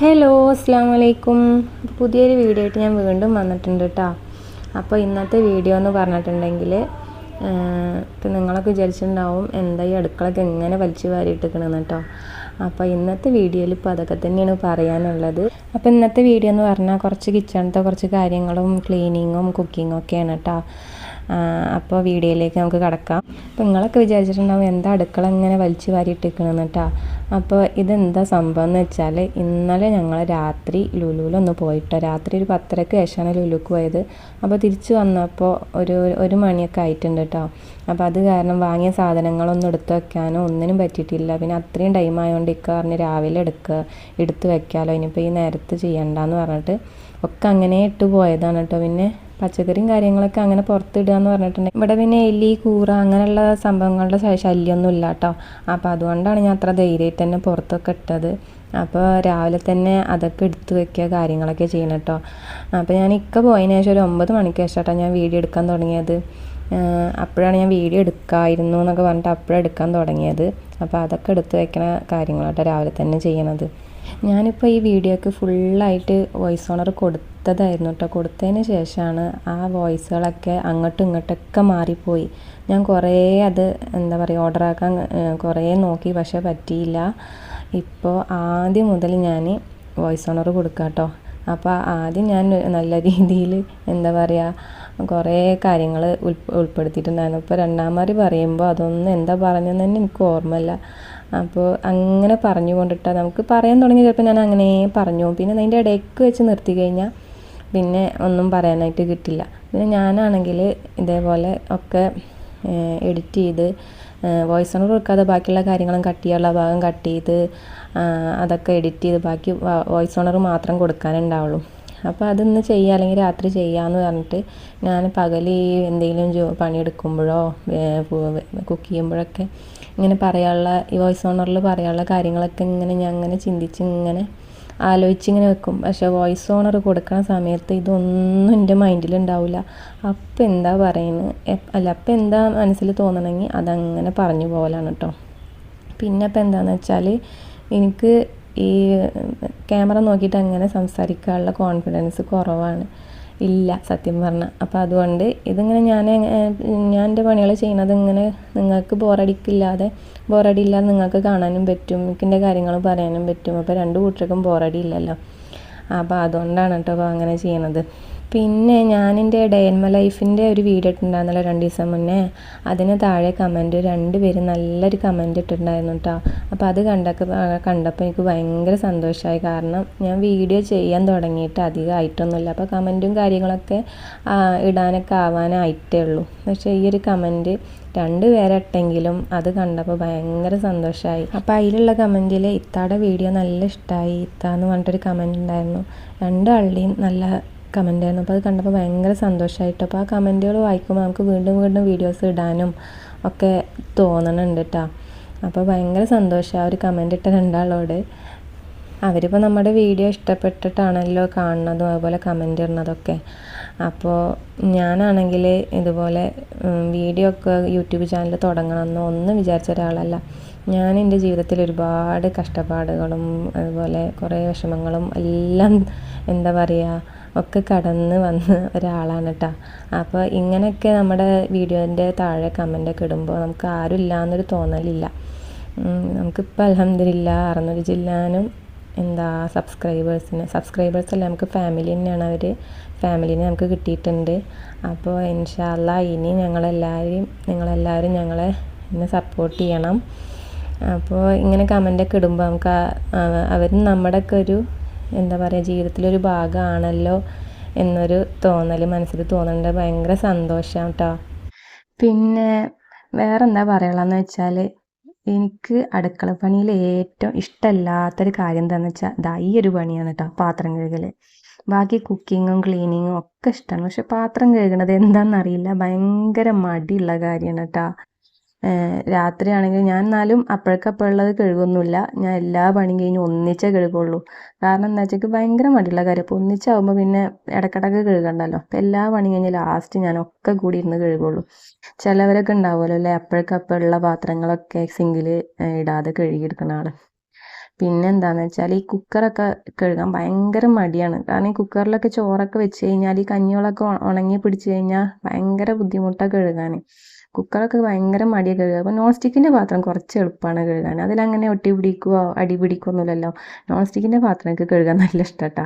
Hello അസ്സാം വലൈക്കും പുതിയൊരു വീഡിയോ ആയിട്ട് ഞാൻ വീണ്ടും വന്നിട്ടുണ്ട് കേട്ടോ അപ്പോൾ ഇന്നത്തെ വീഡിയോ എന്ന് പറഞ്ഞിട്ടുണ്ടെങ്കിൽ ഇപ്പം നിങ്ങളൊക്കെ വിചാരിച്ചിട്ടുണ്ടാവും എന്താ ഈ അടുക്കളൊക്കെ എങ്ങനെ വലിച്ചു വാരിയിട്ടിരിക്കണമെന്ന് കേട്ടോ അപ്പോൾ ഇന്നത്തെ വീഡിയോയിൽ ഇപ്പോൾ അതൊക്കെ തന്നെയാണ് പറയാനുള്ളത്. അപ്പോൾ ഇന്നത്തെ വീഡിയോ എന്ന് പറഞ്ഞാൽ കുറച്ച് കിച്ചണത്തെ കുറച്ച് കാര്യങ്ങളും ക്ലീനിങ്ങും കുക്കിങ്ങും ഒക്കെയാണ് കേട്ടോ അപ്പോൾ വീഡിയോയിലേക്ക് നമുക്ക് കടക്കാം. അപ്പോൾ നിങ്ങളൊക്കെ വിചാരിച്ചിട്ടുണ്ടാവും എന്താ അടുക്കള ഇങ്ങനെ വലിച്ചു വാരിയിട്ടിരിക്കണമെന്ന് കേട്ടോ അപ്പോൾ ഇതെന്താ സംഭവം എന്ന് വെച്ചാൽ ഇന്നലെ ഞങ്ങൾ രാത്രി ലുലുവിലൊന്ന് പോയിട്ടോ. രാത്രി ഒരു പത്തരക്ക് ശേഷമാണ് ലുലുക്ക് പോയത്. അപ്പോൾ തിരിച്ചു വന്നപ്പോൾ ഒരു ഒരു മണിയൊക്കെ ആയിട്ടുണ്ട് കേട്ടോ അപ്പോൾ അത് കാരണം വാങ്ങിയ സാധനങ്ങളൊന്നും എടുത്തു വെക്കാനോ ഒന്നിനും പറ്റിയിട്ടില്ല. പിന്നെ അത്രയും ടൈം ആയതുകൊണ്ട് ഇക്ക പറഞ്ഞ് രാവിലെ എടുക്കുക എടുത്ത് വെക്കാമല്ലോ ഇനിയിപ്പോൾ ഈ നേരത്ത് ചെയ്യണ്ടെന്ന് പറഞ്ഞിട്ട് ഒക്കെ അങ്ങനെ ഇട്ട് പോയതാണ് കേട്ടോ പിന്നെ പച്ചക്കറിയും കാര്യങ്ങളൊക്കെ അങ്ങനെ പുറത്തിടുക എന്ന് പറഞ്ഞിട്ടുണ്ടെങ്കിൽ ഇവിടെ പിന്നെ എലി കൂറ അങ്ങനെയുള്ള സംഭവങ്ങളുടെ ശല്യമൊന്നും ഇല്ല കേട്ടോ. അപ്പോൾ അതുകൊണ്ടാണ് ഞാൻ അത്ര ധൈര്യമായിട്ട് തന്നെ പുറത്തൊക്കെ ഇട്ടത്. അപ്പോൾ രാവിലെ തന്നെ അതൊക്കെ എടുത്തു വെക്കുക കാര്യങ്ങളൊക്കെ ചെയ്യണം കേട്ടോ. അപ്പോൾ ഞാൻ ഇക്ക പോയതിന് ശേഷം ഒരു ഒമ്പത് മണിക്ക് ശേഷം കേട്ടോ ഞാൻ വീഡിയോ എടുക്കാൻ തുടങ്ങിയത്. അപ്പോഴാണ് ഞാൻ വീഡിയോ എടുക്കായിരുന്നു എന്നൊക്കെ പറഞ്ഞിട്ട് അപ്പോഴെടുക്കാൻ തുടങ്ങിയത്. അപ്പോൾ അതൊക്കെ എടുത്ത് വെക്കണ കാര്യങ്ങളാട്ടോ രാവിലെ തന്നെ ചെയ്യണത്. ഞാനിപ്പോൾ ഈ വീഡിയോക്ക് ഫുള്ളായിട്ട് വോയിസ് ഓണർ കൊടുത്തതായിരുന്നു കേട്ടോ കൊടുത്തതിന് ശേഷമാണ് ആ വോയിസുകളൊക്കെ അങ്ങോട്ടും ഇങ്ങോട്ടൊക്കെ മാറിപ്പോയി. ഞാൻ കുറേ അത് എന്താ പറയുക ഓർഡറാക്കാൻ കുറേ നോക്കി പക്ഷേ പറ്റിയില്ല. ഇപ്പോൾ ആദ്യം മുതൽ ഞാൻ വോയിസ് ഓണർ കൊടുക്കാം കേട്ടോ അപ്പോൾ ആദ്യം ഞാൻ നല്ല രീതിയിൽ എന്താ പറയുക കുറേ കാര്യങ്ങൾ ഉൾ ഉൾപ്പെടുത്തിയിട്ടുണ്ടായിരുന്നു. ഇപ്പോൾ രണ്ടാമത് പറയുമ്പോൾ അതൊന്നും എന്താ പറഞ്ഞതെന്ന് തന്നെ എനിക്ക് ഓർമ്മയില്ല. അപ്പോൾ അങ്ങനെ പറഞ്ഞു കൊണ്ടിട്ടാൽ നമുക്ക് പറയാൻ തുടങ്ങി ചിലപ്പോൾ ഞാൻ അങ്ങനെ പറഞ്ഞു. പിന്നെ അതിന്റെ ഇടയ്ക്ക് വെച്ച് നിർത്തി കഴിഞ്ഞാൽ പിന്നെ ഒന്നും പറയാനായിട്ട് കിട്ടില്ല. പിന്നെ ഞാനാണെങ്കിൽ ഇതേപോലെ ഒക്കെ എഡിറ്റ് ചെയ്ത് വോയിസ് ഓണർ കൊടുക്കാതെ ബാക്കിയുള്ള കാര്യങ്ങളും കട്ട് ചെയ്യാനുള്ള ഭാഗം കട്ട് ചെയ്ത് അതൊക്കെ എഡിറ്റ് ചെയ്ത് ബാക്കി വോയിസ് ഓണർ മാത്രം കൊടുക്കാനുണ്ടാവുള്ളൂ. അപ്പോൾ അതൊന്ന് ചെയ്യുക അല്ലെങ്കിൽ രാത്രി ചെയ്യാമെന്ന് പറഞ്ഞിട്ട് ഞാൻ പകൽ എന്തെങ്കിലും ജോ പണിയെടുക്കുമ്പോഴോ കുക്ക് ചെയ്യുമ്പോഴൊക്കെ ഇങ്ങനെ പറയാനുള്ള ഈ വോയിസ് ഓണറിൽ പറയാനുള്ള കാര്യങ്ങളൊക്കെ ഇങ്ങനെ ഞാൻ അങ്ങനെ ചിന്തിച്ച് ഇങ്ങനെ ആലോചിച്ചിങ്ങനെ വെക്കും. പക്ഷേ വോയിസ് ഓണർ കൊടുക്കുന്ന സമയത്ത് ഇതൊന്നും എന്റെ മൈൻഡിൽ ഉണ്ടാവില്ല അപ്പം എന്താ പറയുന്നത് അല്ല അപ്പം എന്താ മനസ്സിൽ തോന്നണമെങ്കിൽ അതങ്ങനെ പറഞ്ഞു പോകലാണ് കേട്ടോ പിന്നെ ഇപ്പം എന്താണെന്ന് വെച്ചാൽ എനിക്ക് ഈ ക്യാമറ നോക്കിയിട്ട് അങ്ങനെ സംസാരിക്കാനുള്ള കോൺഫിഡൻസ് കുറവാണ്. ഇല്ല സത്യം പറഞ്ഞാൽ അപ്പോൾ അതുകൊണ്ട് ഇതിങ്ങനെ ഞാൻ ഞാൻ എന്റെ പണികൾ ചെയ്യണത് ഇങ്ങനെ നിങ്ങൾക്ക് ബോറടിക്കില്ലാതെ ബോറടി ഇല്ലാതെ നിങ്ങൾക്ക് കാണാനും പറ്റും എനിക്കെന്റെ കാര്യങ്ങൾ പറയാനും പറ്റും. അപ്പോൾ രണ്ട് കൂട്ടർക്കും ബോറടി ഇല്ലല്ലോ അപ്പോൾ അതുകൊണ്ടാണ് കേട്ടോ അപ്പോൾ അങ്ങനെ ചെയ്യണത്. പിന്നെ ഞാനെന്റെ ഡേ ഇൻ മൈ ലൈഫിന്റെ ഒരു വീഡിയോ ഇട്ടിട്ടുണ്ടായിരുന്നല്ലോ രണ്ട് ദിവസം മുന്നേ. അതിന് താഴെ കമന്റ് രണ്ട് പേര് നല്ലൊരു കമന്റ് ഇട്ടിട്ടുണ്ടായിരുന്നു കേട്ടോ അപ്പോൾ അത് കണ്ടപ്പോൾ കണ്ടപ്പോൾ എനിക്ക് ഭയങ്കര സന്തോഷമായി കാരണം ഞാൻ വീഡിയോ ചെയ്യാൻ തുടങ്ങിയിട്ട് അധികം ആയിട്ടൊന്നുമില്ല. അപ്പോൾ കമന്റും കാര്യങ്ങളൊക്കെ ഇടാനൊക്കെ ആവാനായിട്ടേ ഉള്ളൂ. പക്ഷേ ഈ ഒരു കമന്റ് രണ്ട് പേരിട്ടെങ്കിലും അത് കണ്ടപ്പോൾ ഭയങ്കര സന്തോഷമായി അപ്പോൾ അതിലുള്ള കമന്റിൽ ഇത്താടെ വീഡിയോ നല്ല ഇഷ്ടമായി ഇത്താന്ന് പറഞ്ഞിട്ടൊരു കമന്റ് ഉണ്ടായിരുന്നു. രണ്ടാളുടെയും നല്ല കമന്റ് ആയിരുന്നു. അപ്പോൾ അത് കണ്ടപ്പോൾ ഭയങ്കര സന്തോഷമായിട്ട് അപ്പോൾ ആ കമന്റുകൾ വായിക്കുമ്പോൾ നമുക്ക് വീണ്ടും വീണ്ടും വീഡിയോസ് ഇടാനും ഒക്കെ തോന്നണുണ്ട് കേട്ടോ അപ്പോൾ ഭയങ്കര സന്തോഷം ആ ഒരു കമന്റ് ഇട്ട രണ്ടാളോട്. അവരിപ്പോൾ നമ്മുടെ വീഡിയോ ഇഷ്ടപ്പെട്ടിട്ടാണല്ലോ കാണുന്നതും അതുപോലെ കമന്റ് ഇടുന്നതൊക്കെ. അപ്പോൾ ഞാനാണെങ്കിൽ ഇതുപോലെ വീഡിയോ ഒക്കെ യൂട്യൂബ് ചാനൽ തുടങ്ങണമെന്നോ ഒന്നും വിചാരിച്ച ഒരാളല്ല. ഞാൻ എന്റെ ജീവിതത്തിൽ ഒരുപാട് കഷ്ടപ്പാടുകളും അതുപോലെ കുറേ വിഷമങ്ങളും എല്ലാം എന്താ പറയുക ഒക്കെ കടന്ന് വന്ന ഒരാളാണ് കേട്ടോ അപ്പോൾ ഇങ്ങനെയൊക്കെ നമ്മുടെ വീഡിയോന്റെ താഴെ കമന്റൊക്കെ ഇടുമ്പോൾ നമുക്ക് ആരും ഇല്ലയെന്നൊരു തോന്നലില്ല. നമുക്കിപ്പോൾ അലഹമില്ല അറുന്നൂറ് ജില്ലാനും എന്താ സബ്സ്ക്രൈബേഴ്സിന് സബ്സ്ക്രൈബേഴ്സ് അല്ല നമുക്ക് ഫാമിലി തന്നെയാണ് അവർ ഫാമിലിനെ നമുക്ക് കിട്ടിയിട്ടുണ്ട്. അപ്പോൾ ഇൻഷാല്ല ഇനി ഞങ്ങളെല്ലാവരും നിങ്ങളെല്ലാവരും ഞങ്ങളെ എന്നെ സപ്പോർട്ട് ചെയ്യണം. അപ്പോൾ ഇങ്ങനെ കമന്റൊക്കെ ഇടുമ്പോൾ നമുക്ക് അവരും നമ്മുടെയൊക്കെ ഒരു എന്താ പറയുക ജീവിതത്തിലൊരു ഭാഗമാണല്ലോ എന്നൊരു തോന്നൽ മനസ്സിൽ തോന്നുന്നുണ്ട് ഭയങ്കര സന്തോഷം കേട്ടോ പിന്നെ വേറെന്താ പറയുള്ളതെന്ന് വെച്ചാൽ എനിക്ക് അടുക്കള പണിയിൽ ഏറ്റവും ഇഷ്ടമല്ലാത്തൊരു കാര്യം എന്താണെന്ന് വെച്ചാൽ ദാ ഈ ഒരു പണിയാണ് കേട്ടോ പാത്രം കഴുകൽ ബാക്കി കുക്കിങ്ങും ക്ലീനിങ്ങും ഒക്കെ ഇഷ്ടമാണ് പക്ഷെ പാത്രം കഴുകണത് എന്താണെന്നറിയില്ല ഭയങ്കര മടിയുള്ള കാര്യമാണ് കേട്ടോ രാത്രിയാണെങ്കിൽ ഞാൻ എന്നാലും അപ്പോഴേക്കപ്പോഴുള്ളത് കഴുകൊന്നുമില്ല. ഞാൻ എല്ലാ പണിയും കഴിഞ്ഞ് ഒന്നിച്ചേ കഴുകുള്ളൂ. കാരണം എന്താ വെച്ചാൽ ഭയങ്കര മടിയുള്ള കാര്യം. അപ്പോൾ ഒന്നിച്ചാവുമ്പോൾ പിന്നെ ഇടക്കിടക്ക് കഴുകണ്ടല്ലോ. അപ്പോൾ എല്ലാ പണിയും കഴിഞ്ഞ് ലാസ്റ്റ് ഞാൻ ഒക്കെ കൂടി ഇരുന്ന് കഴുകുള്ളൂ. ചിലവരൊക്കെ ഉണ്ടാവുമല്ലോ അല്ലേ? അപ്പോഴേക്കപ്പോഴുള്ള പാത്രങ്ങളൊക്കെ സിങ്കിൽ ഇടാതെ കഴുകിയെടുക്കുന്ന ആൾ പിന്നെ എന്താണെന്ന് വെച്ചാൽ ഈ കുക്കറൊക്കെ കഴുകാൻ ഭയങ്കര മടിയാണ്. കാരണം ഈ കുക്കറിലൊക്കെ ചോറൊക്കെ വെച്ച് കഴിഞ്ഞാൽ ഈ കഞ്ഞികളൊക്കെ ഉണങ്ങി പിടിച്ച് കഴിഞ്ഞാൽ ഭയങ്കര ബുദ്ധിമുട്ടാണ് കഴുകാൻ കുക്കറൊക്കെ ഭയങ്കര മടിയാണ് കഴുകുക അപ്പോൾ നോൺ സ്റ്റിക്കിന്റെ പാത്രം കുറച്ച് എളുപ്പമാണ് കഴുകാൻ. അതിലങ്ങനെ ഒട്ടി പിടിക്കുകയോ അടി പിടിക്കുകയൊന്നുമില്ലല്ലോ നോൺ സ്റ്റിക്കിന്റെ പാത്രമൊക്കെ കഴുകാൻ നല്ല ഇഷ്ടട്ടാ.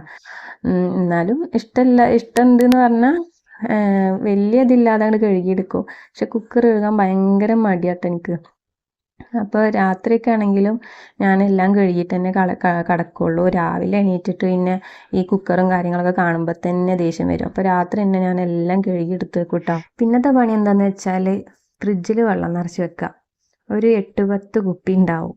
എന്നാലും ഇഷ്ടമല്ല ഇഷ്ടമുണ്ട് എന്ന് പറഞ്ഞാൽ വലിയ ഇതില്ലാതെ അങ്ങോട്ട് കഴുകിയെടുക്കും. പക്ഷെ കുക്കർ കഴുകാൻ ഭയങ്കര മടിയാട്ടോ എനിക്ക്. അപ്പോൾ രാത്രിയൊക്കെ ആണെങ്കിലും ഞാനെല്ലാം കഴുകിയിട്ട് തന്നെ കള കടക്കുള്ളൂ. രാവിലെ എണീറ്റിട്ട് പിന്നെ ഈ കുക്കറും കാര്യങ്ങളൊക്കെ കാണുമ്പോൾ തന്നെ ദേഷ്യം വരും. അപ്പോൾ രാത്രി തന്നെ ഞാൻ എല്ലാം കഴുകി എടുത്ത് വെക്കും കേട്ടോ പിന്നത്തെ പണി എന്താണെന്ന് വെച്ചാൽ ഫ്രിഡ്ജിൽ വെള്ളം നിറച്ച് വെക്കുക ഒരു എട്ട് പത്ത് കുപ്പി ഉണ്ടാവും.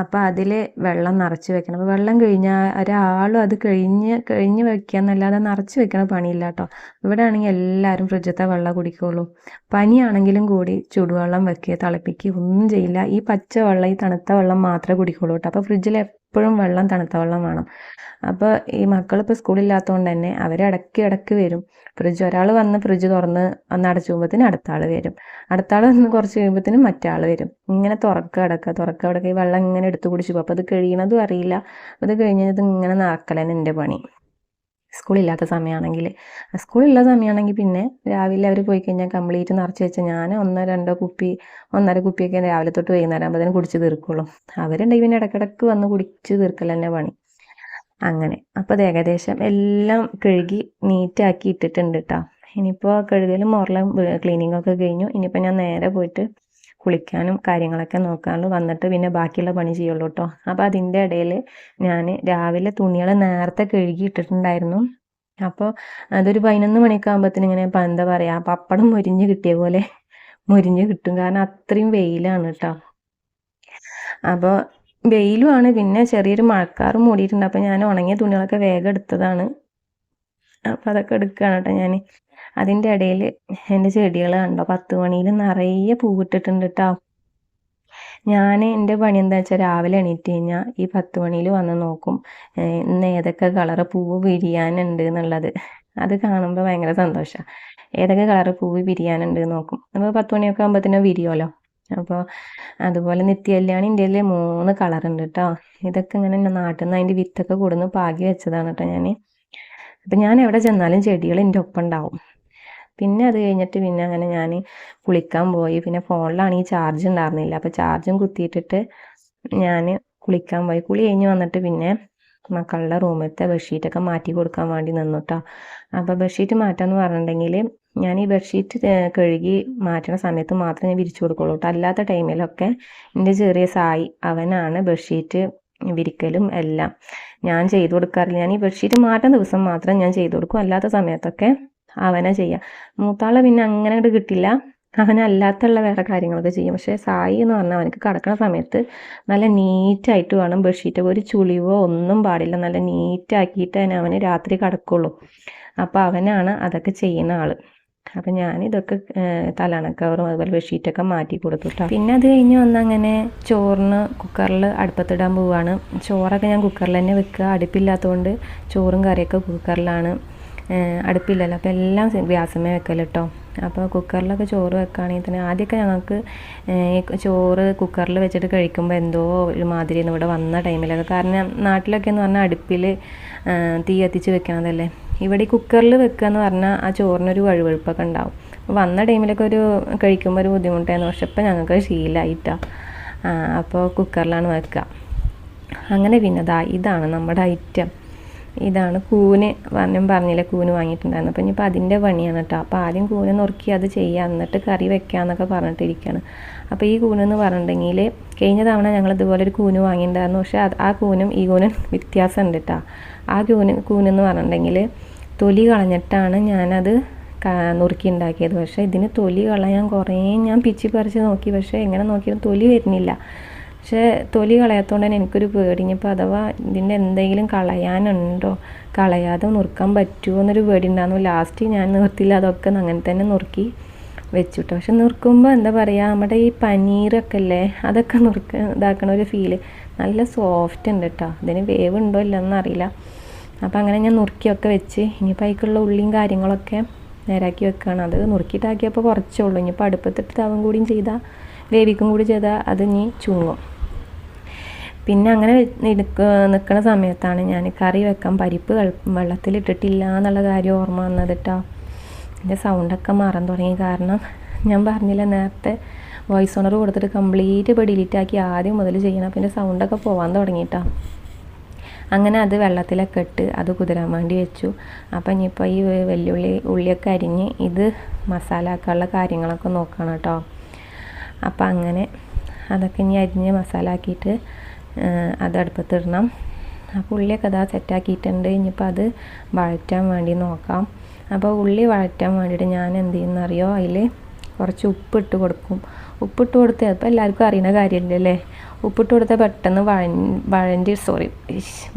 അപ്പോൾ അതിൽ വെള്ളം നിറച്ച് വെക്കണം. അപ്പോൾ വെള്ളം കഴിഞ്ഞാൽ ഒരാളും അത് കഴിഞ്ഞ് കഴിഞ്ഞ് വെക്കുക എന്നല്ലാതെ നിറച്ച് വെക്കണ പണിയില്ല കേട്ടോ ഇവിടെ ആണെങ്കിൽ എല്ലാവരും ഫ്രിഡ്ജത്തെ വെള്ളം കുടിക്കുള്ളൂ പനിയാണെങ്കിലും കൂടി ചൂടുവെള്ളം വെക്കുക തിളപ്പിക്കുക ഒന്നും ചെയ്യില്ല. ഈ പച്ച വെള്ളം ഈ തണുത്ത വെള്ളം മാത്രമേ കുടിക്കുള്ളൂ കേട്ടോ അപ്പോൾ ഫ്രിഡ്ജിൽ എപ്പോഴും വെള്ളം തണുത്ത വെള്ളം വേണം. അപ്പോൾ ഈ മക്കളിപ്പോൾ സ്കൂളില്ലാത്തതുകൊണ്ട് തന്നെ അവർ ഇടയ്ക്ക് ഇടയ്ക്ക് വരും. ഫ്രിഡ്ജ് ഒരാൾ വന്ന് ഫ്രിഡ്ജ് തുറന്ന് ഒന്ന് അടച്ചു പോകുമ്പോഴത്തേന് അടുത്ത ആൾ വരും. അടുത്ത ആൾ വന്ന് കുറച്ച് കഴിയുമ്പോഴത്തേനും മറ്റാൾ വരും. ഇങ്ങനെ തുറക്കുക അടക്കുക തുറക്കുക അടക്കുക ഈ വെള്ളം ഇങ്ങനെ എടുത്തു കുടിച്ചു. പോകും അപ്പോൾ അത് കഴിയണതും അറിയില്ല. അത് കഴിഞ്ഞത് ഇങ്ങനെ നടക്കലാണ് എന്റെ പണി. സ്കൂളില്ലാത്ത സമയമാണെങ്കിൽ സ്കൂളില്ല സമയമാണെങ്കിൽ പിന്നെ രാവിലെ അവർ പോയി കഴിഞ്ഞാൽ കംപ്ലീറ്റ് നിറച്ച് വെച്ചാൽ ഞാൻ ഒന്നോ രണ്ടോ കുപ്പി ഒന്നര കുപ്പിയൊക്കെ രാവിലെ തൊട്ട് വൈകുന്നേരം ആകുമ്പോഴത്തേനും കുടിച്ച് തീർക്കുള്ളൂ. അവരുണ്ടെങ്കിൽ പിന്നെ ഇടക്കിടക്ക് വന്ന് കുടിച്ച് തീർക്കൽ തന്നെ പണി. അങ്ങനെ. അപ്പോൾ അത് ഏകദേശം എല്ലാം കഴുകി നീറ്റാക്കി ഇട്ടിട്ടുണ്ട് കേട്ടോ ഇനിയിപ്പോൾ കഴുകലും മോറലും ക്ലീനിങ്ങൊക്കെ കഴിഞ്ഞു. ഇനിയിപ്പോൾ ഞാൻ നേരെ പോയിട്ട് കുളിക്കാനും കാര്യങ്ങളൊക്കെ നോക്കാണ്ട് വന്നിട്ട് പിന്നെ ബാക്കിയുള്ള പണി ചെയ്യുള്ളൂ കേട്ടോ അപ്പോൾ അതിന്റെ ഇടയിൽ ഞാൻ രാവിലെ തുണികൾ നേരത്തെ കഴുകി ഇട്ടിട്ടുണ്ടായിരുന്നു അപ്പോൾ അതൊരു പതിനൊന്ന് മണിയൊക്കെ ആകുമ്പോഴത്തേന് ഇങ്ങനെ ഇപ്പം എന്താ പറയുക പപ്പടം മുരിഞ്ഞ് കിട്ടിയ പോലെ മുരിഞ്ഞ് കിട്ടും. കാരണം അത്രയും വെയിലാണ് കേട്ടോ അപ്പോൾ വെയിലുമാണ്. പിന്നെ ചെറിയൊരു മഴക്കാറും മൂടിയിട്ടുണ്ട്. അപ്പോൾ ഞാൻ ഉണങ്ങിയ തുണികളൊക്കെ വേഗം എടുത്തതാണ്. അപ്പോൾ അതൊക്കെ എടുക്കുകയാണ് കേട്ടോ ഞാൻ അതിന്റെ ഇടയിൽ എന്റെ ചെടികൾ കണ്ടോ? പത്ത് മണിയിൽ നിറയെ പൂവിട്ടിട്ടുണ്ട് കേട്ടോ ഞാൻ എന്റെ പണി എന്താ വെച്ചാൽ രാവിലെ എണീറ്റ് കഴിഞ്ഞാൽ ഈ പത്ത് മണിയിൽ വന്ന് നോക്കും ഇന്ന് ഏതൊക്കെ കളറ് പൂവ് വിരിയാനുണ്ട് എന്നുള്ളത്. അത് കാണുമ്പോൾ ഭയങ്കര സന്തോഷമാണ് ഏതൊക്കെ കളറ് പൂവ് വിരിയാനുണ്ട് നോക്കും. അപ്പോൾ പത്ത് മണിയൊക്കെ ആകുമ്പോഴത്തേനും വിരിയുമല്ലോ അപ്പോൾ അതുപോലെ നിത്യകല്യാണി ഇന്ത്യയിൽ മൂന്ന് കളറുണ്ട് കേട്ടോ ഇതൊക്കെ ഇങ്ങനെ നാട്ടിൽ നിന്ന് അതിന്റെ വിത്തൊക്കെ കൊടുന്ന് പാകി വെച്ചതാണ് കേട്ടോ ഞാൻ അപ്പം ഞാൻ എവിടെ ചെന്നാലും ചെടികൾ എന്റെ ഒപ്പം ഉണ്ടാവും. പിന്നെ അത് കഴിഞ്ഞിട്ട് പിന്നെ അങ്ങനെ ഞാൻ കുളിക്കാൻ പോയി. പിന്നെ ഫോണിലാണെങ്കിൽ ചാർജ് ഉണ്ടായിരുന്നില്ല അപ്പോൾ ചാർജും കുത്തിയിട്ടിട്ട് ഞാൻ കുളിക്കാൻ പോയി. കുളി കഴിഞ്ഞ് വന്നിട്ട് പിന്നെ മക്കളുടെ റൂമിലത്തെ ബെഡ്ഷീറ്റൊക്കെ മാറ്റി കൊടുക്കാൻ വേണ്ടി നിന്നുട്ടോ. അപ്പോൾ ബെഡ്ഷീറ്റ് മാറ്റാന്ന് പറഞ്ഞിട്ടുണ്ടെങ്കിൽ ഞാൻ ഈ ബെഡ്ഷീറ്റ് കഴുകി മാറ്റണ സമയത്ത് മാത്രമേ ഞാൻ വിരിച്ചു കൊടുക്കുള്ളൂ കേട്ടോ അല്ലാത്ത ടൈമിലൊക്കെ എന്റെ ചെറിയ സായി അവനാണ് ബെഡ്ഷീറ്റ് വിരിക്കലും എല്ലാം. ഞാൻ ചെയ്തു കൊടുക്കാറില്ല. ഞാൻ ഈ ബെഡ്ഷീറ്റ് മാറ്റുന്ന ദിവസം മാത്രം ഞാൻ ചെയ്തു കൊടുക്കും. അല്ലാത്ത സമയത്തൊക്കെ അവനെ ചെയ്യാം. മൂത്താളെ പിന്നെ അങ്ങനെ അങ്ങോട്ട് കിട്ടില്ല. അവനല്ലാത്തുള്ള വേറെ കാര്യങ്ങളൊക്കെ ചെയ്യും. പക്ഷേ സായി എന്ന് പറഞ്ഞാൽ അവനക്ക് കിടക്കുന്ന സമയത്ത് നല്ല നീറ്റായിട്ട് വേണം ബെഡ്ഷീറ്റ്. ഒരു ചുളിവോ ഒന്നും പാടില്ല. നല്ല നീറ്റാക്കിയിട്ട് തന്നെ അവന് രാത്രി കിടക്കുള്ളൂ. അപ്പോൾ അവനാണ് അതൊക്കെ ചെയ്യുന്ന ആൾ അപ്പം ഞാനിതൊക്കെ തലണക്കവറും അതുപോലെ ബെഡ്ഷീറ്റൊക്കെ മാറ്റി കൊടുത്തു കേട്ടോ പിന്നെ അത് കഴിഞ്ഞ് വന്നങ്ങനെ ചോറിന് കുക്കറിൽ അടുപ്പത്തിടാൻ പോവുകയാണ് ചോറൊക്കെ ഞാൻ കുക്കറിൽ തന്നെ വെക്കുക. അടുപ്പില്ലാത്തതുകൊണ്ട് ചോറും കറിയൊക്കെ കുക്കറിലാണ്. അടുപ്പില്ലല്ലോ. അപ്പോൾ എല്ലാം ഗ്യാസമേ വെക്കൽ കേട്ടോ അപ്പോൾ കുക്കറിലൊക്കെ ചോറ് വെക്കുകയാണെങ്കിൽ തന്നെ ആദ്യമൊക്കെ ഞങ്ങൾക്ക് ചോറ് കുക്കറിൽ വെച്ചിട്ട് കഴിക്കുമ്പോൾ എന്തോ ഒരു മാതിരി ഇവിടെ വന്ന ടൈമിലൊക്കെ. കാരണം നാട്ടിലൊക്കെ എന്ന് പറഞ്ഞാൽ അടുപ്പിൽ തീ കത്തിച്ച് വെക്കണതല്ലേ. ഇവിടെ കുക്കറിൽ വെക്കുക എന്ന് പറഞ്ഞാൽ ആ ചോറിനൊരു വഴുവഴുപ്പൊക്കെ ഉണ്ടാവും. വന്ന ടൈമിലൊക്കെ ഒരു കഴിക്കുമ്പോൾ ഒരു ബുദ്ധിമുട്ടായിരുന്നു. പക്ഷെ ഇപ്പം ഞങ്ങൾക്ക് ശീലമായിട്ടാണ് അപ്പോൾ കുക്കറിലാണ് വെക്കുക. അങ്ങനെ പിന്നെ ഇതാണ് നമ്മുടെ ഐറ്റം. ഇതാണ് കൂന് പറഞ്ഞും പറഞ്ഞില്ല കൂന് വാങ്ങിയിട്ടുണ്ടായിരുന്നു. അപ്പം ഇനിയിപ്പോൾ അതിന്റെ പണിയാണ് കേട്ടോ. അപ്പോൾ ആദ്യം കൂന് നുറുക്കി അത് ചെയ്യുക എന്നിട്ട് കറി വെക്കാമെന്നൊക്കെ പറഞ്ഞിട്ടിരിക്കുകയാണ് അപ്പോൾ ഈ കൂനെന്ന് പറഞ്ഞിട്ടുണ്ടെങ്കിൽ കഴിഞ്ഞ തവണ ഞങ്ങൾ ഇതുപോലെ ഒരു കൂന് വാങ്ങിയിട്ടുണ്ടായിരുന്നു. പക്ഷേ ആ കൂനും ഈ കൂനും വ്യത്യാസമുണ്ട് കേട്ടോ. ആ കൂന് കൂനെന്ന് പറഞ്ഞിട്ടുണ്ടെങ്കിൽ തൊലി കളഞ്ഞിട്ടാണ് ഞാനത് നുറുക്കി ഉണ്ടാക്കിയത് പക്ഷേ ഇതിന് തൊലി കളയാൻ കുറേ ഞാൻ പിച്ചി പറിച്ച് നോക്കി. പക്ഷേ എങ്ങനെ നോക്കിയാലും തൊലി വരുന്നില്ല. പക്ഷേ തൊലി കളയാത്തതുകൊണ്ട് തന്നെ എനിക്കൊരു പേടി. ഇനിയിപ്പോൾ അഥവാ ഇതിന്റെ എന്തെങ്കിലും കളയാനുണ്ടോ? കളയാതെ നുറുക്കാൻ പറ്റുമോ എന്നൊരു പേടി ഉണ്ടായിരുന്നു. ലാസ്റ്റ് ഞാൻ നിർത്തില്ല അതൊക്കെ അങ്ങനെ തന്നെ നുറുക്കി വെച്ചു കേട്ടോ പക്ഷെ നുറുക്കുമ്പോൾ എന്താ പറയുക നമ്മുടെ ഈ പനീറൊക്കെ അല്ലേ അതൊക്കെ നുറുക്ക ഇതാക്കണ ഒരു ഫീൽ നല്ല സോഫ്റ്റ് ഉണ്ട് കേട്ടോ ഇതിന് വേവ് ഉണ്ടോ ഇല്ലെന്ന് അറിയില്ല. അപ്പോൾ അങ്ങനെ ഞാൻ നുറുക്കിയൊക്കെ വെച്ച് ഇനിയിപ്പോൾ അതിക്കുള്ള ഉള്ളിയും കാര്യങ്ങളൊക്കെ നേരാക്കി വെക്കുകയാണ് അത് നുറുക്കിയിട്ടാക്കിയപ്പോൾ കുറച്ചേ ഉള്ളൂ. ഇനിയിപ്പോൾ അടുപ്പത്തിട്ട് തവം കൂടിയും ചെയ്താൽ വേവിക്കും കൂടി ചെയ്താൽ അത് ഇനി ചുങ്ങും. പിന്നെ അങ്ങനെ നിൽക്കുന്ന സമയത്താണ് ഞാൻ കറി വെക്കാൻ പരിപ്പ് വെള്ളത്തിലിട്ടിട്ടില്ല എന്നുള്ള കാര്യം ഓർമ്മ വന്നത് കേട്ടോ എന്റെ സൗണ്ടൊക്കെ മാറാൻ തുടങ്ങി. കാരണം ഞാൻ പറഞ്ഞില്ല നേരത്തെ വോയിസ് ഓണർ കൊടുത്തിട്ട് കംപ്ലീറ്റ് ഇപ്പോൾ ഡിലീറ്റ് ആക്കി ആദ്യം മുതൽ ചെയ്യണം. അപ്പോൾ എന്റെ സൗണ്ടൊക്കെ പോകാൻ തുടങ്ങിയിട്ടോ അങ്ങനെ അത് വെള്ളത്തിലൊക്കെ ഇട്ട് അത് കുതിരാൻ വേണ്ടി വെച്ചു. അപ്പം ഇനിയിപ്പോൾ ഈ വെല്ലുള്ളി ഉള്ളിയൊക്കെ അരിഞ്ഞ് ഇത് മസാല ആക്കാനുള്ള കാര്യങ്ങളൊക്കെ നോക്കണം കേട്ടോ അപ്പം അങ്ങനെ അതൊക്കെ ഇനി അരിഞ്ഞ് മസാല ആക്കിയിട്ട് അത് അടുപ്പത്തിടണം. അപ്പോൾ ഉള്ളിയൊക്കെ അതാ സെറ്റാക്കിയിട്ടുണ്ട്. ഇനിയിപ്പോൾ അത് വഴറ്റാൻ വേണ്ടി നോക്കാം. അപ്പോൾ ഉള്ളി വഴറ്റാൻ വേണ്ടിയിട്ട് ഞാൻ എന്ത് ചെയ്യുന്നറിയോ? അതിൽ കുറച്ച് ഉപ്പിട്ട് കൊടുക്കും. ഉപ്പിട്ട് കൊടുത്ത് അപ്പോൾ എല്ലാവർക്കും അറിയുന്ന കാര്യമില്ലല്ലേ? ഉപ്പിട്ട് കൊടുത്താൽ പെട്ടെന്ന് വഴ വഴഞ്ഞ് സോറി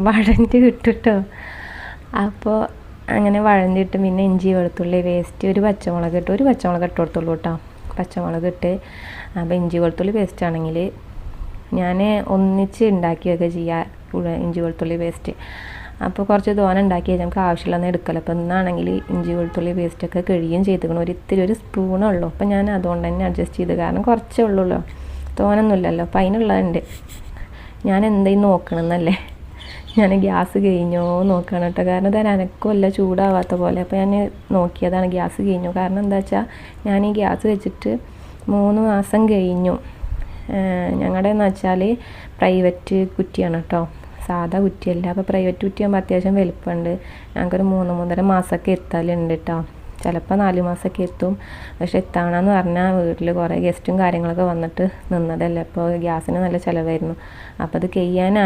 വഴഞ്ഞ് കിട്ടും അപ്പോൾ അങ്ങനെ വഴഞ്ഞിട്ട് പിന്നെ ഇഞ്ചി വെളുത്തുള്ളി വേസ്റ്റ് ഒരു പച്ചമുളക് ഇട്ട് ഒരു പച്ചമുളക് ഇട്ട് കൊടുത്തുള്ളൂ കേട്ടോ. പച്ചമുളക് ഇട്ട് അപ്പോൾ ഇഞ്ചി വെളുത്തുള്ളി പേസ്റ്റ് ആണെങ്കിൽ ഞാൻ ഒന്നിച്ച് ഉണ്ടാക്കിയൊക്കെ ചെയ്യുക ഇഞ്ചി വെളുത്തുള്ളി പേസ്റ്റ് അപ്പോൾ കുറച്ച് തോന ഉണ്ടാക്കിയാൽ നമുക്ക് ആവശ്യമുള്ളതെന്ന് എടുക്കല അപ്പോൾ ഇന്നാണെങ്കിൽ ഇഞ്ചി വെളുത്തുള്ളി പേസ്റ്റൊക്കെ കഴിയുകയും ചെയ്തിരിക്കണം ഒരു ഇത്തിരി ഒരു സ്പൂണേ ഉള്ളൂ. അപ്പോൾ ഞാൻ അതുകൊണ്ട് തന്നെ അഡ്ജസ്റ്റ് ചെയ്ത്. കാരണം കുറച്ചേ ഉള്ളൂല്ലോ. തോനൊന്നുമില്ലല്ലോ അപ്പോൾ അതിനുള്ളതുണ്ട് ഞാൻ എന്തായി നോക്കണമെന്നല്ലേ ഞാൻ ഗ്യാസ് കഴിഞ്ഞോ നോക്കണം കേട്ടോ. കാരണം ഇത് അനക്കമല്ല ചൂടാവാത്ത പോലെ. അപ്പോൾ ഞാൻ നോക്കിയതാണ് ഗ്യാസ് കഴിഞ്ഞു. കാരണം എന്താ വെച്ചാൽ ഞാൻ ഈ ഗ്യാസ് വെച്ചിട്ട് മൂന്ന് മാസം കഴിഞ്ഞു. ഞങ്ങളുടെ എന്ന് വെച്ചാൽ പ്രൈവറ്റ് കുറ്റിയാണ് കേട്ടോ. സാധാ കുറ്റിയല്ല. അപ്പോൾ പ്രൈവറ്റ് കുറ്റിയാകുമ്പോൾ അത്യാവശ്യം വലുപ്പമുണ്ട് ഞങ്ങൾക്കൊരു മൂന്ന് മൂന്നര മാസമൊക്കെ എത്താലുണ്ട് കേട്ടോ. ചിലപ്പോൾ നാല് മാസമൊക്കെ എത്തും. പക്ഷെ എത്താണെന്ന് പറഞ്ഞാൽ വീട്ടിൽ കുറേ ഗസ്റ്റും കാര്യങ്ങളൊക്കെ വന്നിട്ട് നിന്നതല്ലേ. അപ്പോൾ ഗ്യാസിന് നല്ല ചിലവായിരുന്നു. അപ്പോൾ അത് ഞാൻ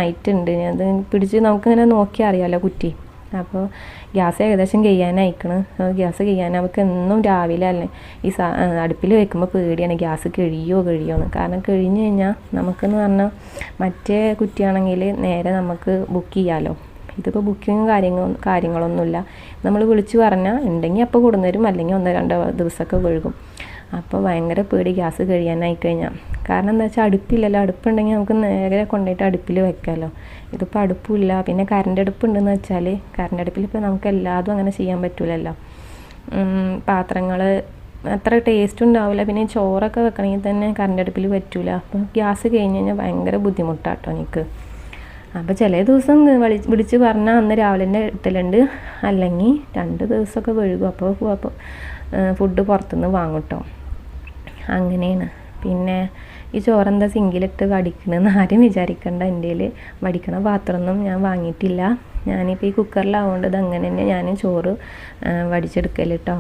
അത് പിടിച്ച് നമുക്കിങ്ങനെ നോക്കി അറിയാമല്ലോ കുറ്റി. അപ്പോൾ ഗ്യാസ് ഏകദേശം കെയ്യാനായിക്കണ്. ഗ്യാസ് കഴിയാൻ നമുക്ക് എന്നും രാവിലെ അല്ലേ ഈ സാ അടുപ്പിൽ വെക്കുമ്പോൾ പേടിയാണ് ഗ്യാസ് കഴിയോ കഴിയോ എന്ന്. കാരണം കഴിഞ്ഞ് കഴിഞ്ഞാൽ നമുക്കെന്ന് പറഞ്ഞാൽ മറ്റേ കുറ്റിയാണെങ്കിൽ നേരെ നമുക്ക് ബുക്ക് ചെയ്യാമല്ലോ ഇതിപ്പോൾ ബുക്കിങ് കാര്യങ്ങൾ കാര്യങ്ങളൊന്നുമില്ല. നമ്മൾ വിളിച്ചു പറഞ്ഞാൽ ഉണ്ടെങ്കിൽ അപ്പോൾ കൊടുന്നരും അല്ലെങ്കിൽ ഒന്നോ രണ്ടോ ദിവസമൊക്കെ കഴുകും. അപ്പോൾ ഭയങ്കര പേടി ഗ്യാസ് കഴിയാനായി കഴിഞ്ഞാൽ കാരണം എന്താ വെച്ചാൽ അടുപ്പില്ലല്ലോ. അടുപ്പുണ്ടെങ്കിൽ നമുക്ക് നേരെ കൊണ്ടുപോയിട്ട് അടുപ്പിൽ വെക്കാമല്ലോ ഇതിപ്പോൾ അടുപ്പില്ല. പിന്നെ കറണ്ട് അടുപ്പുണ്ടെന്ന് വെച്ചാൽ കറണ്ട് അടുപ്പിൽ ഇപ്പോൾ നമുക്ക് എല്ലാതും അങ്ങനെ ചെയ്യാൻ പറ്റില്ലല്ലോ പാത്രങ്ങൾ അത്ര ടേസ്റ്റ് ഉണ്ടാവില്ല. പിന്നെ ചോറൊക്കെ വെക്കണമെങ്കിൽ തന്നെ കറണ്ട് അടുപ്പിൽ പറ്റില്ല അപ്പോൾ ഗ്യാസ് കഴിഞ്ഞ് കഴിഞ്ഞാൽ ഭയങ്കര ബുദ്ധിമുട്ടാട്ടോ എനിക്ക്. അപ്പോൾ ചില ദിവസം വിളി വിളിച്ച് പറഞ്ഞാൽ അന്ന് രാവിലെ തന്നെ ഇട്ടലുണ്ട് അല്ലെങ്കിൽ രണ്ട് ദിവസമൊക്കെ വഴുകും. അപ്പോൾ ഫുഡ് പുറത്തുനിന്ന് വാങ്ങും കേട്ടോ അങ്ങനെയാണ്. പിന്നെ ഈ ചോറെന്താ സിങ്കിലിട്ട് വടിക്കണമെന്ന് ആരും വിചാരിക്കേണ്ട. എന്റെ വടിക്കണ പാത്രമൊന്നും ഞാൻ വാങ്ങിയിട്ടില്ല. ഞാനിപ്പോൾ ഈ കുക്കറിലാവുകൊണ്ട് ഇത് അങ്ങനെ തന്നെ ഞാൻ ചോറ് വടിച്ചെടുക്കൽ കേട്ടോ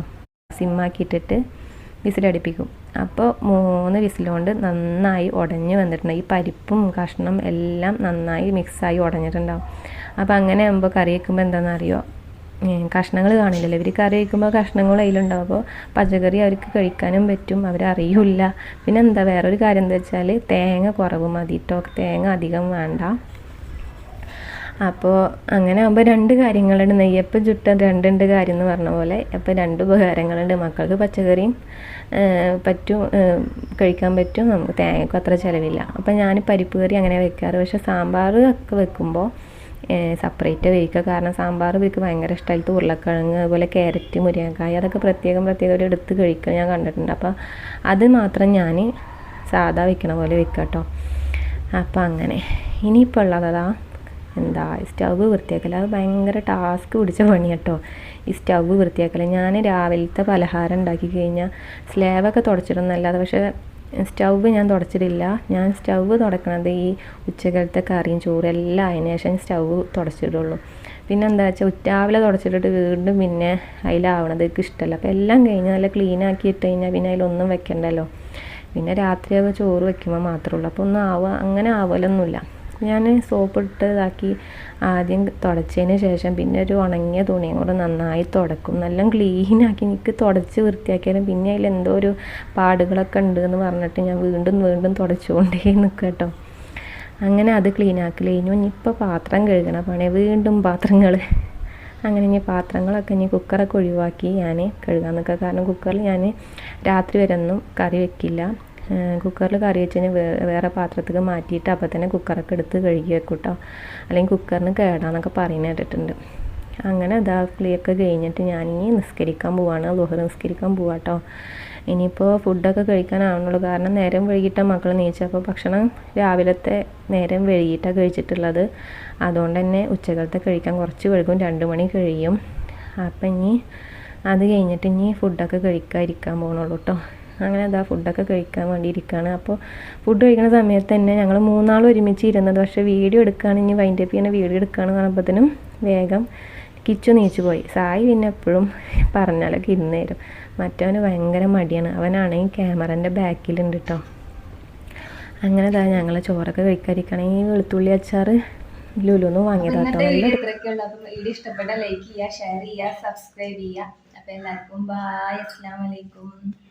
സിമ്മാക്കിയിട്ടിട്ട് വിസിലടിപ്പിക്കും അപ്പോൾ മൂന്ന് വിസിലുകൊണ്ട് നന്നായി ഉടഞ്ഞ് വന്നിട്ടുണ്ട്. ഈ പരിപ്പും കഷ്ണം എല്ലാം നന്നായി മിക്സായി ഉടഞ്ഞിട്ടുണ്ടാവും അപ്പോൾ അങ്ങനെ ആകുമ്പോൾ കറി വയ്ക്കുമ്പോൾ എന്താണെന്നറിയോ കഷ്ണങ്ങൾ കാണില്ലല്ലോ. ഇവർ കറി വയ്ക്കുമ്പോൾ കഷ്ണങ്ങൾ അതിലുണ്ടാവും. അപ്പോൾ പച്ചക്കറി അവർക്ക് കഴിക്കാനും പറ്റും. അവരറിയില്ല. പിന്നെ എന്താ വേറൊരു കാര്യം എന്താ വെച്ചാൽ തേങ്ങ കുറവ് മതി കേട്ടോ തേങ്ങ അധികം വേണ്ട. അപ്പോൾ അങ്ങനെ ആകുമ്പോൾ രണ്ട് കാര്യങ്ങളുണ്ട്. നെയ്യപ്പം ചുട്ട രണ്ടുണ്ട് കാര്യം എന്ന് പറഞ്ഞ പോലെ. അപ്പോൾ രണ്ട് ഉപകാരങ്ങളുണ്ട്. മക്കൾക്ക് പച്ചക്കറിയും പറ്റും കഴിക്കാൻ പറ്റും. നമുക്ക് തേങ്ങയ്ക്കും അത്ര ചിലവില്ല. അപ്പോൾ ഞാൻ പരിപ്പ് കറി അങ്ങനെ വെക്കാറ്. പക്ഷേ സാമ്പാർ ഒക്കെ വെക്കുമ്പോൾ സെപ്പറേറ്റ് വേവിക്കുക. കാരണം സാമ്പാർ ഇവർക്ക് ഭയങ്കര ഇഷ്ടമായിട്ട് ഉരുളക്കിഴങ്ങ് അതുപോലെ ക്യാരറ്റ് മുരിങ്ങക്കായ അതൊക്കെ പ്രത്യേകം പ്രത്യേകം ഒരു എടുത്ത് കഴിക്കുക ഞാൻ കണ്ടിട്ടുണ്ട്. അപ്പോൾ അത് മാത്രം ഞാൻ സാധാ വെക്കണ പോലെ വെക്കാം കേട്ടോ അപ്പോൾ അങ്ങനെ. ഇനിയിപ്പോൾ ഉള്ളതാ എന്താ സ്റ്റവ് വൃത്തിയാക്കൽ അത് ഭയങ്കര ടാസ്ക് പിടിച്ച പണി കേട്ടോ ഈ സ്റ്റവ് വൃത്തിയാക്കൽ ഞാൻ രാവിലത്തെ പലഹാരം ഉണ്ടാക്കി കഴിഞ്ഞാൽ സ്ലാബൊക്കെ തുടച്ചിടുന്നല്ലാതെ പക്ഷേ സ്റ്റൗവ് ഞാൻ തുടച്ചിട്ടില്ല ഞാൻ സ്റ്റൗവ് തുടക്കണത് ഈ ഉച്ചകാലത്തെ കറിയും ചോറും എല്ലാം അതിന് ശേഷം സ്റ്റൗവ് തുടച്ചിടുള്ളൂ. പിന്നെ എന്താ വെച്ചാൽ രാവിലെ തുടച്ചിട്ടിട്ട് വീണ്ടും പിന്നെ അതിലാവണത് എനിക്ക് ഇഷ്ടമല്ല. അപ്പോൾ എല്ലാം കഴിഞ്ഞ് നല്ല ക്ലീൻ ആക്കി ഇട്ട് കഴിഞ്ഞാൽ പിന്നെ അതിലൊന്നും വെക്കണ്ടല്ലോ. പിന്നെ രാത്രിയൊക്കെ ചോറ് വെക്കുമ്പോൾ മാത്രമേ ഉള്ളൂ. അപ്പോൾ ഒന്നും ആവുക അങ്ങനെ ആവലൊന്നുമില്ല. ഞാൻ സോപ്പ് ഇട്ട് ഇതാക്കി ആദ്യം തുടച്ചതിന് ശേഷം പിന്നെ ഒരു ഉണങ്ങിയ തുണിയും കൂടെ നന്നായി തുടക്കും. നല്ല ക്ലീനാക്കി എനിക്ക് തുടച്ച് വൃത്തിയാക്കിയാലും പിന്നെ അതിൽ എന്തോ ഒരു പാടുകളൊക്കെ ഉണ്ട് എന്ന് പറഞ്ഞിട്ട് ഞാൻ വീണ്ടും വീണ്ടും തുടച്ചുകൊണ്ടേ നിൽക്കുക കേട്ടോ. അങ്ങനെ അത് ക്ലീൻ ആക്കൽ കഴിഞ്ഞു ഇനിയിപ്പോൾ പാത്രം കഴുകണ പണി. വീണ്ടും പാത്രങ്ങൾ അങ്ങനെ ഇനി പാത്രങ്ങളൊക്കെ ഇനി കുക്കറൊക്കെ ഒഴിവാക്കി ഞാൻ കഴുകാൻ നിൽക്കുക കാരണം കുക്കറിൽ ഞാൻ രാത്രി വരെ ഒന്നും കറി വെക്കില്ല. കുക്കറിൽ കറി വെച്ച് വേറെ പാത്രത്തേക്ക് മാറ്റിയിട്ട് അപ്പോൾ തന്നെ കുക്കറൊക്കെ എടുത്ത് കഴുകി വെക്കും കേട്ടോ അല്ലെങ്കിൽ കുക്കറിന് കേടാന്നൊക്കെ പറയുന്ന കേട്ടിട്ടുണ്ട്. അങ്ങനെ അതാ കുളിയൊക്കെ കഴിഞ്ഞിട്ട് ഞാനിനി നിസ്കരിക്കാൻ പോവാണ്. ലുഹർ നിസ്കരിക്കാൻ പോവാട്ടോ. ഇനിയിപ്പോൾ ഫുഡൊക്കെ കഴിക്കാനാവുന്നുള്ളൂ കാരണം നേരം വൈകിട്ടാണ് മക്കൾ നീച്ചപ്പോൾ ഭക്ഷണം രാവിലത്തെ നേരം വൈകിട്ടാണ് കഴിച്ചിട്ടുള്ളത്. അതുകൊണ്ട് തന്നെ ഉച്ചകളത്തെ കഴിക്കാൻ കുറച്ച് വൈകും. രണ്ട് മണി കഴിയും. അപ്പം ഇനി അത് കഴിഞ്ഞിട്ട് ഇനി ഫുഡൊക്കെ കഴിക്കാതിരിക്കാൻ പോകണുള്ളൂ കേട്ടോ അങ്ങനെ അതാ ഫുഡൊക്കെ കഴിക്കാൻ വേണ്ടി ഇരിക്കുകയാണ് അപ്പോൾ ഫുഡ് കഴിക്കുന്ന സമയത്ത് തന്നെ ഞങ്ങൾ മൂന്നാൾ ഒരുമിച്ച് ഇരുന്നത്. പക്ഷേ വീഡിയോ എടുക്കുകയാണ് ഇനി വൈൻഡ് അപ്പ് ചെയ്യുന്ന വീഡിയോ എടുക്കുകയാണെന്ന് പറയുമ്പോഴത്തേനും വേഗം കിച്ചു നീച്ചു പോയി. സായി പിന്നെ എപ്പോഴും പറഞ്ഞാലൊക്കെ ഇരുന്ന് തരും. മറ്റവന് ഭയങ്കര മടിയാണ്. അവനാണെങ്കിൽ ക്യാമറന്റെ ബാക്കിലുണ്ട് കേട്ടോ അങ്ങനെ ഇതാ ഞങ്ങൾ ചോറൊക്കെ കഴിക്കാതിരിക്കുകയാണെങ്കിൽ വെളുത്തുള്ളി അച്ചാർ ലുലുന്ന് വാങ്ങിയതാട്ടോ വീഡിയോ ഇഷ്ടപ്പെട്ട ലൈക്ക് ചെയ്യുക ഷെയർ ചെയ്യുക സബ്സ്ക്രൈബ് ചെയ്യുക. അപ്പം എല്ലാവർക്കും ബായ് അസ്സാം വലൈക്കും